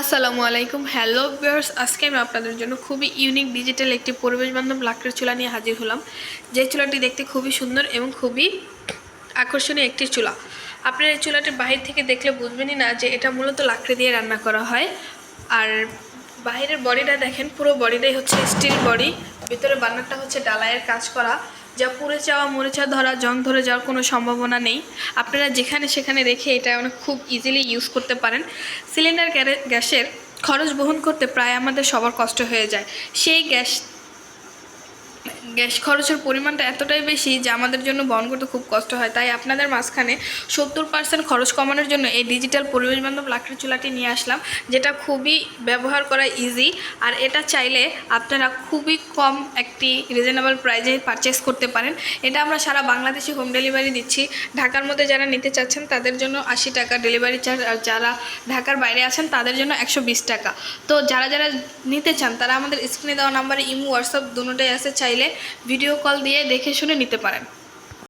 আসসালামু আলাইকুম। Hello viewers আজকে আমি আপনাদের জন্য খুবই ইউনিক ডিজিটাল একটি পরিবেশ বান্ধব লাকড়ির চুলা নিয়ে হাজির হলাম। যে চুলাটি দেখতে খুবই সুন্দর এবং খুবই আকর্ষণীয় একটি চুলা। আপনারা এই চুলাটি বাহির থেকে দেখলে বুঝবেনই না যে এটা মূলত লাকড়ি দিয়ে রান্না করা হয়। আর বাইরের বডিটা দেখেন, পুরো বডিটাই হচ্ছে স্টিল বডি ভিতরে বান্নারটা হচ্ছে ডালাইয়ের কাজ করা। যা পুড়ে চাওয়া মরে ধরা, জং ধরে যাওয়ার কোনো সম্ভাবনা নেই। আপনারা যেখানে সেখানে রেখে এটা অনেক খুব ইজিলি ইউজ করতে পারেন। সিলিন্ডার গ্যাসের খরচ বহন করতে প্রায় আমাদের সবার কষ্ট হয়ে যায়। সেই গ্যাস গ্যাস খরচের পরিমাণটা এতটাই বেশি যে আমাদের জন্য বহন করতে খুব কষ্ট হয়। তাই আপনাদের মাঝখানে সত্তর পার্সেন্ট খরচ কমানোর জন্য এই ডিজিটাল পরিবেশ বান্ধব লাকড়ি চুলাটি নিয়ে আসলাম, যেটা খুবই ব্যবহার করা ইজি আর এটা চাইলে আপনারা খুবই কম একটি রিজনেবল প্রাইজে পারচেস করতে পারেন। এটা আমরা সারা বাংলাদেশে হোম ডেলিভারি দিচ্ছি। ঢাকার মধ্যে যারা নিতে চাচ্ছেন তাদের জন্য আশি টাকা ডেলিভারি চার্জ আর যারা ঢাকার বাইরে আছেন তাদের জন্য একশো বিশ টাকা। তো যারা যারা নিতে চান তারা আমাদের স্ক্রিনে দেওয়া নাম্বারে ইমো হোয়াটসঅ্যাপ দুটোটাই আছে। চাইলে ভিডিও কল দিয়ে দেখে শুনে নিতে পারেন।